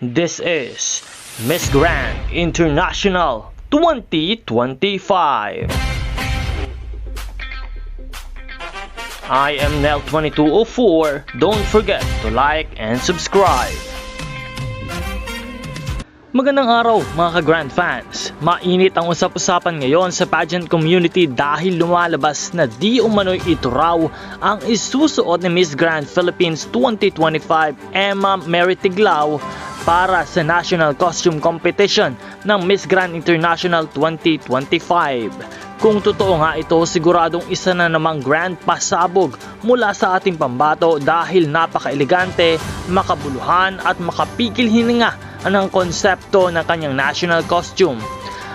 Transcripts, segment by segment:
This is Miss Grand International 2025. I am Nel2204. Don't forget to like and subscribe. Magandang araw mga ka-Grand fans. Mainit ang usap-usapan ngayon sa pageant community dahil lumalabas na di umano'y ito raw ang isusuot ni Miss Grand Philippines 2025 Emma Mary Tiglao para sa National Costume Competition ng Miss Grand International 2025. Kung totoo nga ito, siguradong isa na namang grand pasabog mula sa ating pambato dahil napaka-elegante, makabuluhan at makapigil hininga ang konsepto ng kanyang national costume.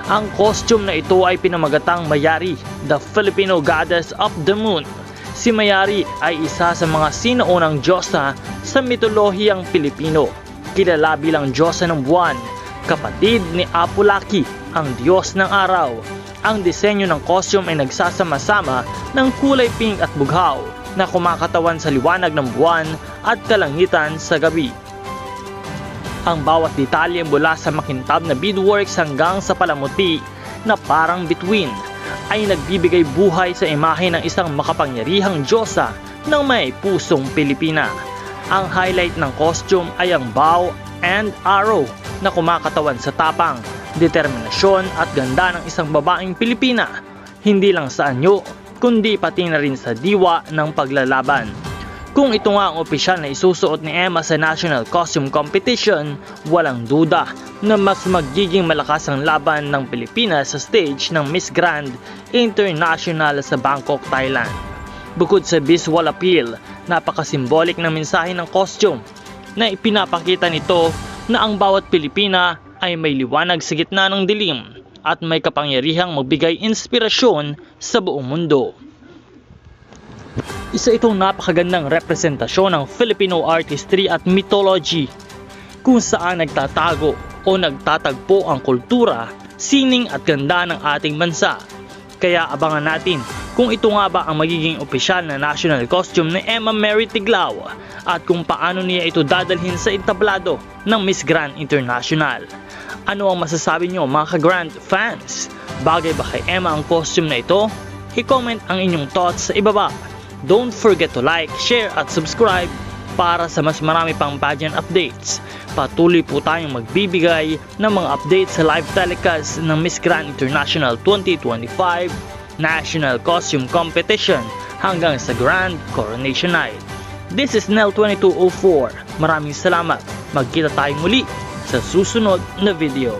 Ang costume na ito ay pinamagatang Mayari, the Filipino goddess of the moon. Si Mayari ay isa sa mga sinaunang diyosa sa mitolohiyang Pilipino. Kilala bilang diyosa ng buwan, kapatid ni Apulaki, ang diyos ng araw. Ang disenyo ng costume ay nagsasama-sama ng kulay pink at bughaw na kumakatawan sa liwanag ng buwan at kalangitan sa gabi. Ang bawat detalye mula sa makintab na beadworks hanggang sa palamuti na parang bituin ay nagbibigay buhay sa imahe ng isang makapangyarihang diyosa ng may pusong Pilipina. Ang highlight ng costume ay ang bow and arrow na kumakatawan sa tapang, determinasyon at ganda ng isang babaeng Pilipina. Hindi lang sa anyo, kundi pati na rin sa diwa ng paglalaban. Kung ito nga ang opisyal na isusuot ni Emma sa National Costume Competition, walang duda na mas magiging malakas ang laban ng Pilipinas sa stage ng Miss Grand International sa Bangkok, Thailand. Bukod sa visual appeal, napakasimbolik ng mensahe ng costume na ipinapakita nito na ang bawat Pilipina ay may liwanag sa gitna ng dilim at may kapangyarihang magbigay inspirasyon sa buong mundo. Isa itong napakagandang representasyon ng Filipino artistry at mythology kung saan nagtatago o nagtatagpo ang kultura, sining at ganda ng ating bansa. Kaya abangan natin kung ito nga ba ang magiging opisyal na national costume ni Emma Mary Tiglao at kung paano niya ito dadalhin sa entablado ng Miss Grand International. Ano ang masasabi nyo mga ka-Grand fans? Bagay ba kay Emma ang costume na ito? I-comment ang inyong thoughts sa ibaba. Don't forget to like, share at subscribe para sa mas marami pang pageant updates. Patuloy po tayong magbibigay ng mga updates sa live telecast ng Miss Grand International 2025 National Costume Competition hanggang sa Grand Coronation Night. This is Nel2204. Maraming salamat. Magkita tayong muli sa susunod na video.